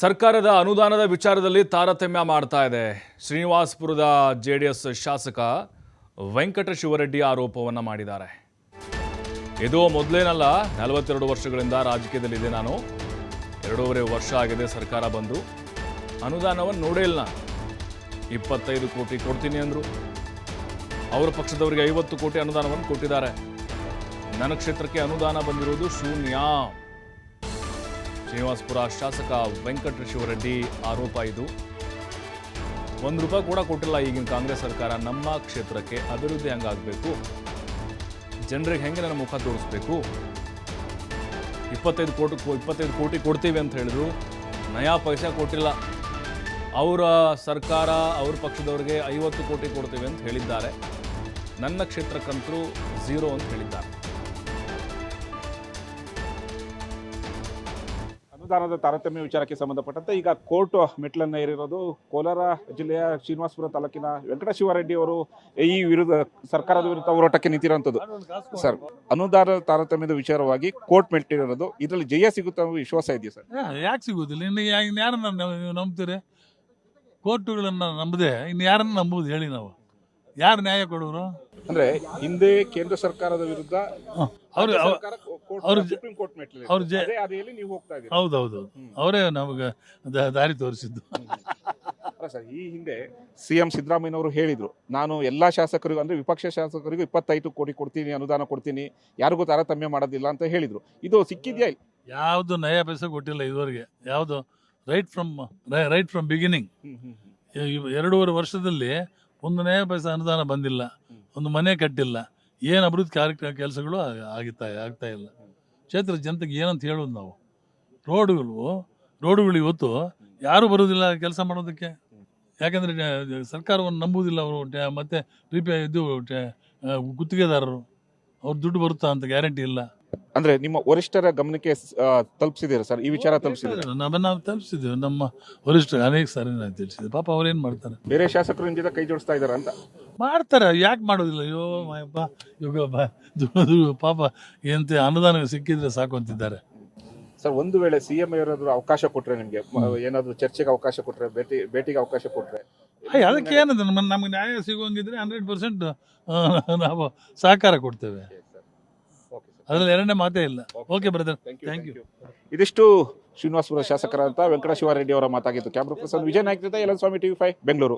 ಸರ್ಕಾರದ ಅನುದಾನದ ವಿಚಾರದಲ್ಲಿ ತಾರತಮ್ಯ ಮಾಡ್ತಾ ಇದೆ. ಶ್ರೀನಿವಾಸಪುರದ ಜೆ ಡಿ ಎಸ್ ಶಾಸಕ ವೆಂಕಟ ಶಿವರೆಡ್ಡಿ ಆರೋಪವನ್ನು ಮಾಡಿದ್ದಾರೆ. ಇದು ಮೊದಲೇನಲ್ಲ, ನಲವತ್ತೆರಡು ವರ್ಷಗಳಿಂದ ರಾಜಕೀಯದಲ್ಲಿದೆ ನಾನು. ಎರಡೂವರೆ ವರ್ಷ ಆಗಿದೆ ಸರ್ಕಾರ ಬಂದು. ಅನುದಾನವನ್ನು ನೋಡೇ ಇಲ್ಲ. ಇಪ್ಪತ್ತೈದು ಕೋಟಿ ಕೊಡ್ತೀನಿ ಅಂದರು. ಅವರ ಪಕ್ಷದವರಿಗೆ ಐವತ್ತು ಕೋಟಿ ಅನುದಾನವನ್ನು ಕೊಟ್ಟಿದ್ದಾರೆ. ನನ್ನ ಕ್ಷೇತ್ರಕ್ಕೆ ಅನುದಾನ ಬಂದಿರುವುದು ಶೂನ್ಯ. ಶ್ರೀನಿವಾಸಪುರ ಶಾಸಕ ವೆಂಕಟ ಶಿವರೆಡ್ಡಿ ಆರೋಪ ಇದು. ಒಂದು ರೂಪಾಯಿ ಕೂಡ ಕೊಟ್ಟಿಲ್ಲ ಈಗಿನ ಕಾಂಗ್ರೆಸ್ ಸರ್ಕಾರ. ನಮ್ಮ ಕ್ಷೇತ್ರಕ್ಕೆ ಅಭಿವೃದ್ಧಿ ಹೆಂಗಾಗಬೇಕು? ಜನರಿಗೆ ಹೆಂಗೆ ನನ್ನ ಮುಖ ತೋರಿಸ್ಬೇಕು? ಇಪ್ಪತ್ತೈದು ಕೋಟಿ ಇಪ್ಪತ್ತೈದು ಕೋಟಿ ಕೊಡ್ತೀವಿ ಅಂತ ಹೇಳಿದ್ರು. ನಯಾ ಪೈಸೆ ಕೊಟ್ಟಿಲ್ಲ. ಅವರ ಸರ್ಕಾರ, ಅವ್ರ ಪಕ್ಷದವ್ರಿಗೆ ಐವತ್ತು ಕೋಟಿ ಕೊಡ್ತೀವಿ ಅಂತ ಹೇಳಿದ್ದಾರೆ. ನನ್ನ ಕ್ಷೇತ್ರಕ್ಕಂತರೂ ಝೀರೋ ಅಂತ ಹೇಳಿದ್ದಾರೆ. ಅನುದಾನದ ತಾರತಮ್ಯ ವಿಚಾರಕ್ಕೆ ಸಂಬಂಧಪಟ್ಟಂತೆ ಈಗ ಕೋರ್ಟ್ ಮೆಟ್ಲನ್ನ ಏರಿರೋದು ಕೋಲಾರ ಜಿಲ್ಲೆಯ ಶ್ರೀನಿವಾಸಪುರ ತಾಲೂಕಿನ ವೆಂಕಟ ಶಿವಾರೆಡ್ಡಿ ಅವರು ಈ ವಿರುದ್ಧ ಸರ್ಕಾರದ ವಿರುದ್ಧ ಹೋರಾಟಕ್ಕೆ ನಿಂತಿರುವಂಥದ್ದು ಸರ್ ಅನುದಾನ ತಾರತಮ್ಯದ ವಿಚಾರವಾಗಿ ಕೋರ್ಟ್ ಮೆಟ್ಟಿರೋದು ಇದರಲ್ಲಿ ಜಯ ಸಿಗುತ್ತೆ ಅನ್ನೋ ವಿಶ್ವಾಸ ಇದೆಯಾ ಸರ್? ಯಾಕೆ ಸಿಗುವುದಿಲ್ಲ ಇನ್ನು ಯಾರನ್ನ ನೀವು ನಂಬ್ತೀರಿ? ಕೋರ್ಟುಗಳನ್ನು ನಂಬದೆ, ಇನ್ನು ಯಾರನ್ನ ನಂಬುದು ಹೇಳಿ ನಾವು. ಯಾರು ನ್ಯಾಯ ಕೊಡೋರು? ಅಂದ್ರೆ ಹಿಂದೆ ಕೇಂದ್ರ ಸರ್ಕಾರದ ವಿರುದ್ಧ ಅವ್ರು ಅವ್ರು ಸುಪ್ರೀಂ ಕೋರ್ಟ್ ಅವ್ರು ಜ- ಅದೇ ಹಾದಿಯಲ್ಲಿ ನೀವು ಹೋಗ್ತಾ ಇದ್ದೀರಿ? ಹೌದೌದು. ಅವರೇ ನಮಗೆ ದಾರಿ ತೋರಿಸಿದ್ದು. ಅಲ್ಲ ಸರ್ ಈ ಹಿಂದೆ ಸಿಎಂ ಸಿದ್ದರಾಮಯ್ಯನವರು ಹೇಳಿದ್ರು ನಾನು ಎಲ್ಲಾ ಶಾಸಕರಿಗೂ ಅಂದ್ರೆ ವಿಪಕ್ಷ ಶಾಸಕರಿಗೂ ಇಪ್ಪತ್ತೈದು ಕೋಟಿ ಕೊಡ್ತೀನಿ ಅನುದಾನ ಕೊಡ್ತೀನಿ ಯಾರಿಗೂ ತಾರತಮ್ಯ ಮಾಡೋದಿಲ್ಲ ಅಂತ ಹೇಳಿದ್ರು. ಇದು ಸಿಕ್ಕಿದ್ಯಾ ಯಾವುದು ನಯ ಪೈಸೆ ಕೊಟ್ಟಿಲ್ಲ ಇದುವರೆಗೆ. ಯಾವುದು? Right from right from beginning ಎರಡೂವರೆ ವರ್ಷದಲ್ಲಿ ಒಂದು ನಯ ಪೈಸೆ ಅನುದಾನ ಬಂದಿಲ್ಲ, ಒಂದು ಮನೆ ಕಟ್ಟಿಲ್ಲ, ಏನು ಅಭಿವೃದ್ಧಿ ಕಾರ್ಯಕ್ರಮ ಕೆಲಸಗಳು ಆಗಿತ್ತಾ, ಆಗ್ತಾ ಇಲ್ಲ. ಕ್ಷೇತ್ರದ ಜನತೆಗೆ ಏನಂತ ಹೇಳೋದು ನಾವು? ರೋಡುಗಳು ರೋಡುಗಳು ಇವತ್ತು ಯಾರು ಬರೋದಿಲ್ಲ ಕೆಲಸ ಮಾಡೋದಕ್ಕೆ. ಯಾಕಂದರೆ ಸರ್ಕಾರವನ್ನು ನಂಬುವುದಿಲ್ಲ ಅವರು ಮತ್ತು ರಿಪೇ ಇದು ಗುತ್ತಿಗೆದಾರರು. ಅವ್ರು ದುಡ್ಡು ಬರುತ್ತಾ ಅಂತ ಗ್ಯಾರಂಟಿ ಇಲ್ಲ. ಅಂದ್ರೆ ನಿಮ್ಮ ವರಿಷ್ಠರ ಗಮನಕ್ಕೆ ತಲುಪಿಸಿದೀರಾ ತಲುಪಿಸಿದ್ದೀರಾ ಸರ್? ಈ ವಿಚಾರ ತಲುಪಿಸಿದ್ರೆ ನಮ್ಮನ್ನ ನಾವು ತಲುಪಿಸಿದ್ದೇವೆ. ನಮ್ಮ ವರಿಷ್ಠರು ಅನೇಕ ಸರಿ ನಾವು ತಿಳಿಸಿದ್ವಿ ಪಾಪ ಅವ್ರೇನು ಮಾಡ್ತಾರೆ? ಬೇರೆ ಶಾಸಕರು ಜೊತೆ ಕೈ ಜೋಡಿಸ್ತಾ ಇದಾರ ಅಂತ? ಮಾಡ್ತಾರೆ. ಯಾಕೆ ಮಾಡೋದಿಲ್ಲ? ಅಯ್ಯೋ ಮಾಯಪ್ಪ ಇವಾಗ ಬ- ದು- ದು- ಪಾಪ ಎಂತ ಅನುದಾನ ಸಿಕ್ಕಿದ್ರೆ ಸಾಕು ಅಂತಿದ್ದಾರೆ. ಸರ್ ಒಂದು ವೇಳೆ ಸಿಎಂ ಏನಾದ್ರು ಅವಕಾಶ ಕೊಟ್ರೆ ನಿಮ್ಗೆ ಮ- ಏನಾದ್ರು ಚರ್ಚೆಗೆ ಅವಕಾಶ ಕೊಟ್ರೆ ಭೇಟಿ ಭೇಟಿಗೆ ಅವಕಾಶ ಕೊಟ್ರೆ? ಅಯ್ಯ ಅದಕ್ಕೆ ಏನದ? ನಮ್ಮ ನಮ್ಗೆ ನ್ಯಾಯ ಸಿಗುವಂಗಿದ್ರೆ ಹಂಡ್ರೆಡ್ ಪರ್ಸೆಂಟ್ ನಾವು ಸಹಕಾರ ಕೊಡ್ತೇವೆ. ಅದರಲ್ಲಿ ಎರಡನೇ ಮಾತೇ ಇಲ್ಲ. ಓಕೆ ಬ್ರದರ್ ಥ್ಯಾಂಕ್ ಯು ಇದಿಷ್ಟು ಶ್ರೀನಿವಾಸಪುರ ಶಾಸಕರಾದಂತಹ ವೆಂಕಟ ಶಿವಾರೆಡ್ಡಿ ಅವರ ಮಾತಾಗಿತ್ತು ಕ್ಯಾಮ್ರಾ ಪರ್ಸನ್ ವಿಜಯ್ ನಾಯ್ಕ ಜೊತೆ ಸ್ವಾಮಿ ಟಿವಿ ಫೈವ್ ಬೆಂಗಳೂರು.